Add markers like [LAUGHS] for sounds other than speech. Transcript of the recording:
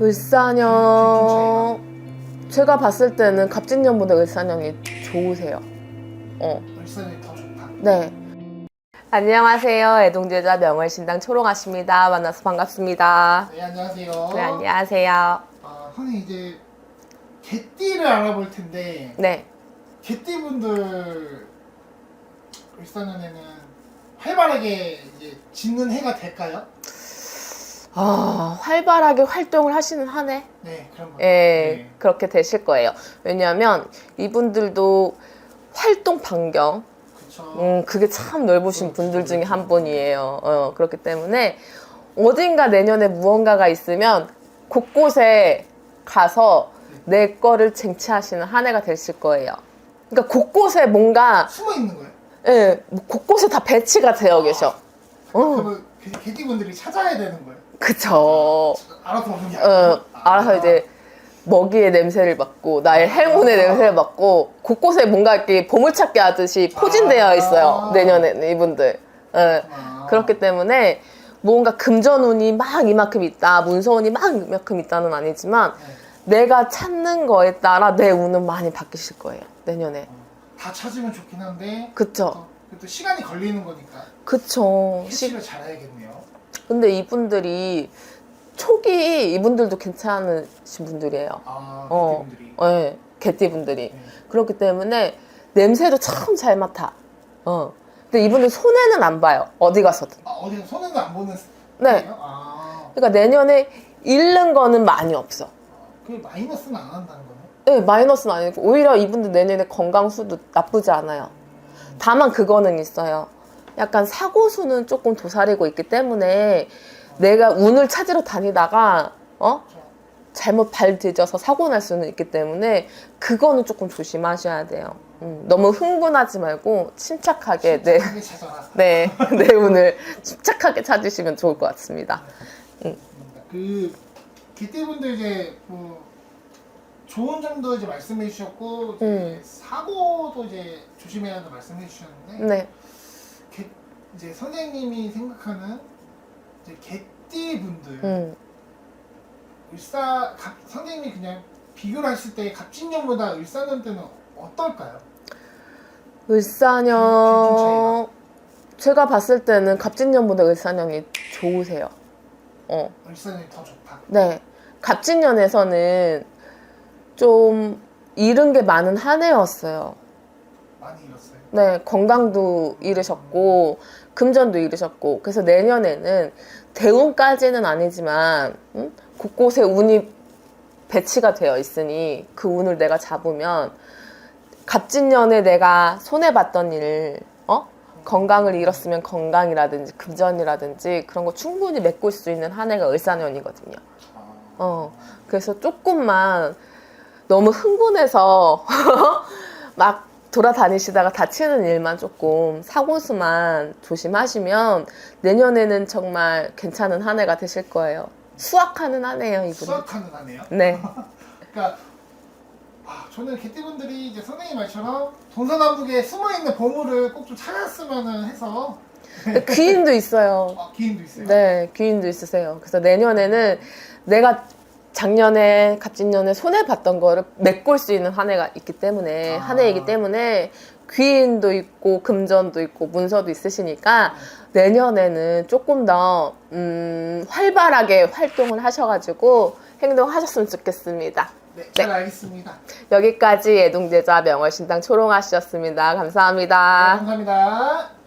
을사년 제가 봤을 때는 갑진년보다 을사년이 좋으세요. 어, 울산이 더 좋다. 네. 안녕하세요. 애동제자 명월신당 초롱아씨입니다. 만나서 반갑습니다. 네 안녕하세요. 네, 안녕하세요. 아, 선생님 이제 개띠를 알아볼 텐데 네. 개띠분들 울산연에는 활발하게 이제 짓는 해가 될까요? 아, 활발하게 활동을 하시는 한 해? 네 그런 거. 예, 그렇게 되실 거예요. 왜냐하면 이분들도 활동 반경, 그렇죠. 음, 그게 참 넓으신 분들 중에 한 분이에요. 어, 그렇기 때문에 어딘가 내년에 무언가가 있으면 곳곳에 가서 내 거를 쟁취하시는 한 해가 되실 거예요. 그러니까 곳곳에 뭔가, 숨어 있는 거예요. 예, 뭐 곳곳에 다 배치가 되어 계셔. 어, 그러면 개- 개띠분들이 찾아야 되는 거예요. 그쵸. 알아서 먹는 게 어, 아니고. 알아서 이제 먹이의 냄새를 맡고 나의 행운의 냄새를 맡고 곳곳에 뭔가 이렇게 보물찾기 하듯이 포진되어 있어요. 아. 내년에는 이분들. 예. 아, 그렇기 때문에 뭔가 금전운이 막 이만큼 있다, 문서운이 막 이만큼 있다는 아니지만 네. 내가 찾는 거에 따라 내 운은 많이 바뀌실 거예요. 내년에. 다 찾으면 좋긴 한데 그쵸? 또, 또 시간이 걸리는 거니까 그쵸. 시- 캐치를 잘해야겠네요. 근데 이분들이 초기 이분들도 괜찮으신 분들이에요. 아 어. 개띠분들이. 네, 개띠분들이. 네. 그렇기 때문에 냄새도 참 잘 맡아. 어. 근데 이분들 손해는 안 봐요. 어디 가서든. 아 어디 손해는 안 보는 네. 스타일이에요? 아, 그러니까 내년에 잃는 거는 많이 없어. 그 마이너스는 안 한다는 거네. 네, 마이너스는 아니고 오히려 이분들 내년에 건강 수도 나쁘지 않아요. 다만 그거는 있어요. 약간 사고 수는 조금 도사리고 있기 때문에 내가 운을 찾으러 다니다가 어. 잘못 발 뒤져서 사고 날 수는 있기 때문에 그거는 조금 조심하셔야 돼요. 음, 너무 흥분하지 말고 침착하게 내. 네, 내 운을 침착하게 찾으시면 좋을 것 같습니다. 그 기대분들 이제 뭐 좋은 점도 이제 말씀해 주셨고 이제 음. 사고도 이제 조심해야 한다 말씀해 주셨는데 네, 개- 이제 선생님이 생각하는 이제 개띠 분들 음, 을사 갑, 선생님이 그냥 비교를 하실 때 갑진년보다 을사년 때는 어떨까요? 을사년 제가 봤을 때는 갑진년보다 을사년이 좋으세요. 어, 을사년이 더 좋다. 네, 갑진년에서는 좀 잃은 게 많은 한 해였어요. 많이 잃었어요. 네, 건강도 잃으셨고 금전도 잃으셨고 그래서 내년에는 대운까지는 아니지만 음? 곳곳에 운이 배치가 되어 있으니 그 운을 내가 잡으면 갑진년에 내가 손해 봤던 일, 어? 건강을 잃었으면 건강이라든지 금전이라든지 그런 거 충분히 메꿀 수 있는 한 해가 을사년이거든요. 아, 어, 그래서 조금만 너무 흥분해서 [LAUGHS] 막 돌아다니시다가 다치는 일만 조금 사고수만 조심하시면 내년에는 정말 괜찮은 한 해가 되실 거예요. 수확하는 한 해예요, 이분. 수학하는 하네요. 네. [LAUGHS] 그러니까 아, 저는 개띠분들이 이제 선생님 말처럼 동서남북에 숨어 있는 보물을 꼭 좀 찾았으면 해서 귀인도 있어요. 아, 기인도 있어요. 네, 귀인도 있으세요. 그래서 내년에는 내가 작년에 갑진년에 손해 봤던 거를 메꿀 수 있는 한 해가 있기 때문에 아. 한 해이기 때문에 귀인도 있고 금전도 있고 문서도 있으시니까 내년에는 조금 더 음, 활발하게 활동을 하셔가지고 행동하셨으면 좋겠습니다. 네, 잘 알겠습니다. 여기까지 애동제자 명월신당 초롱아씨였습니다. 감사합니다. 네, 감사합니다.